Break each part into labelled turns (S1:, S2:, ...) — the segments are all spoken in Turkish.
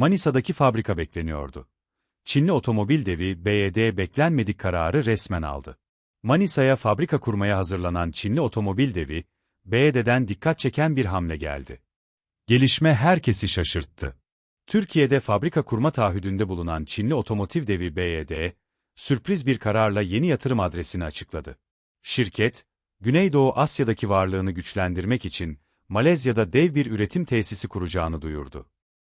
S1: Manisa'daki fabrika bekleniyordu. Çinli otomobil devi BYD beklenmedik kararı resmen aldı. Manisa'ya fabrika kurmaya hazırlanan Çinli otomobil devi, BYD'den dikkat çeken bir hamle geldi. Gelişme herkesi şaşırttı. Türkiye'de fabrika kurma taahhüdünde bulunan Çinli otomotiv devi BYD, sürpriz bir kararla yeni yatırım adresini açıkladı. Şirket, Güneydoğu Asya'daki varlığını güçlendirmek için Malezya'da dev bir üretim tesisi kuracağını duyurdu.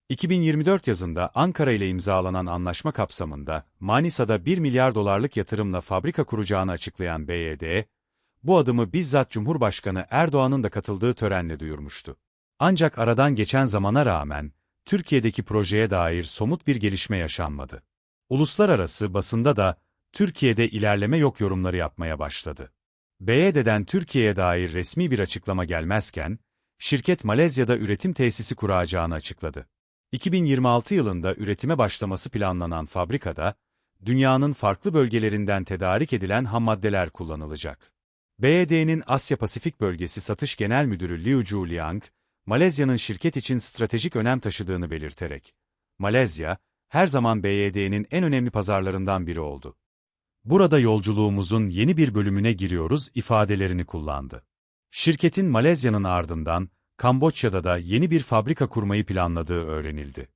S1: 2024 yazında Ankara ile imzalanan anlaşma kapsamında Manisa'da 1 milyar dolarlık yatırımla fabrika kuracağını açıklayan BYD, bu adımı bizzat Cumhurbaşkanı Erdoğan'ın da katıldığı törenle duyurmuştu. Ancak aradan geçen zamana rağmen, Türkiye'deki projeye dair somut bir gelişme yaşanmadı. Uluslararası basında da, Türkiye'de ilerleme yok yorumları yapmaya başladı. BYD'den Türkiye'ye dair resmi bir açıklama gelmezken, şirket Malezya'da üretim tesisi kuracağını açıkladı. 2026 yılında üretime başlaması planlanan fabrikada, dünyanın farklı bölgelerinden tedarik edilen hammaddeler kullanılacak. BYD'nin Asya Pasifik Bölgesi Satış Genel Müdürü Liu Juliang, Malezya'nın şirket için stratejik önem taşıdığını belirterek, Malezya, her zaman BYD'nin en önemli pazarlarından biri oldu. Burada yolculuğumuzun yeni bir bölümüne giriyoruz ifadelerini kullandı. Şirketin Malezya'nın ardından, Kamboçya'da da yeni bir fabrika kurmayı planladığı öğrenildi.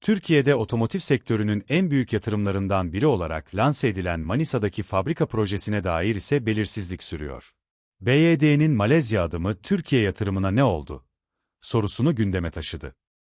S1: Türkiye'de otomotiv sektörünün en büyük yatırımlarından biri olarak lanse edilen Manisa'daki fabrika projesine dair ise belirsizlik sürüyor. BYD'nin Malezya adımı Türkiye yatırımına ne oldu? sorusunu gündeme taşıdı.